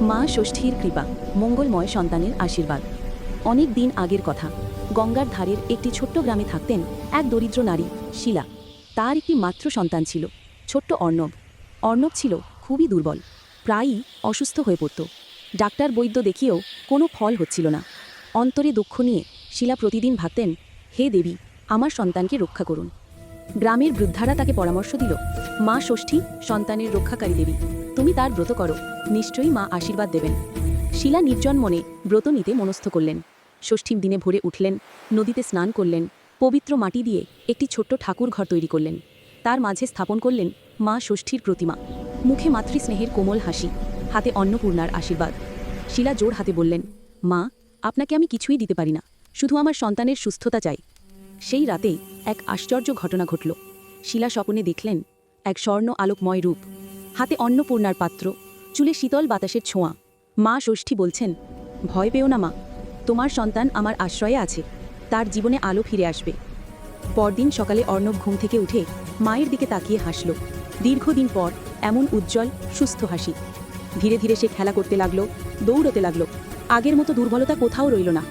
মা ষষ্ঠীর কৃপা, মঙ্গলময় সন্তানের আশীর্বাদ। অনেক দিন আগের কথা, গঙ্গার ধারের একটি ছোট্ট গ্রামে থাকতেন এক দরিদ্র নারী, শিলা। তার একটি মাত্র সন্তান ছিল, ছোট্ট অর্ণব। অর্ণব ছিল খুবই দুর্বল, প্রায়ই অসুস্থ হয়ে পড়ত। ডাক্তার বৈদ্য দেখিয়েও কোনো ফল হচ্ছিল না। অন্তরে দুঃখ নিয়ে শিলা প্রতিদিন ভাবতেন, হে দেবী, আমার সন্তানকে রক্ষা করুন। গ্রামের বৃদ্ধারা তাকে পরামর্শ দিল, মা ষষ্ঠী সন্তানের রক্ষাকারী দেবী। তুমি তার ব্রত করো। নিশ্চয়ই মা আশীর্বাদ দেবেন। শিলা নির্জন মনে ব্রত নিতে মনস্থ করলেন। ষষ্ঠীর দিনে ভোরে উঠলেন, নদীতে স্নান করলেন, পবিত্র মাটি দিয়ে একটি ছোট্ট ঠাকুর ঘর তৈরি করলেন। তার মাঝে স্থাপন করলেন মা ষষ্ঠীর প্রতিমা। মুখে মাতৃস্নেহের কোমল হাসি, হাতে অন্নপূর্ণার আশীর্বাদ। শিলা জোর হাতে বললেন, মা, আপনাকে আমি কিছুই দিতে পারি না, শুধু আমার সন্তানের সুস্থতা চাই। সেই রাতেই এক আশ্চর্য ঘটনা ঘটল। শিলা স্বপনে দেখলেন, এক স্বর্ণ আলোকময় রূপ। হাতে অন্নপূর্ণার পাত্র, চুলে শীতল বাতাসের ছোঁয়া। মা ষষ্ঠী বলছেন, ভয় পেও না মা, তোমার সন্তান আমার আশ্রয়ে আছে, তার জীবনে আলো ফিরে আসবে। পরদিন সকালে অর্ণব ঘুম থেকে উঠে মায়ের দিকে তাকিয়ে হাসল। দীর্ঘদিন পর এমন উজ্জ্বল, সুস্থ হাসি। ধীরে ধীরে সে খেলা করতে লাগল, দৌড়তে লাগল। আগের মতো দুর্বলতা কোথাও রইল না।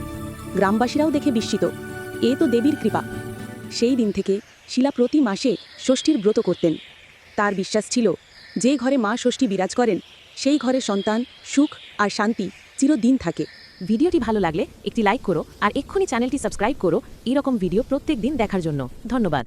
গ্রামবাসীরাও দেখে বিস্মিত। এ তো দেবীর কৃপা। সেই দিন থেকে শিলা প্রতি মাসে ষষ্ঠীর ব্রত করতেন। তার বিশ্বাস ছিল যে ঘরে মা ষষ্ঠী বিরাজ করেন, সেই ঘরে সন্তান, সুখ আর শান্তি চিরদিন থাকে। ভিডিওটি ভালো লাগলে একটি লাইক করো আর এক্ষুনি চ্যানেলটি সাবস্ক্রাইব করো। এরকম ভিডিও প্রত্যেক দিন দেখার জন্য। ধন্যবাদ।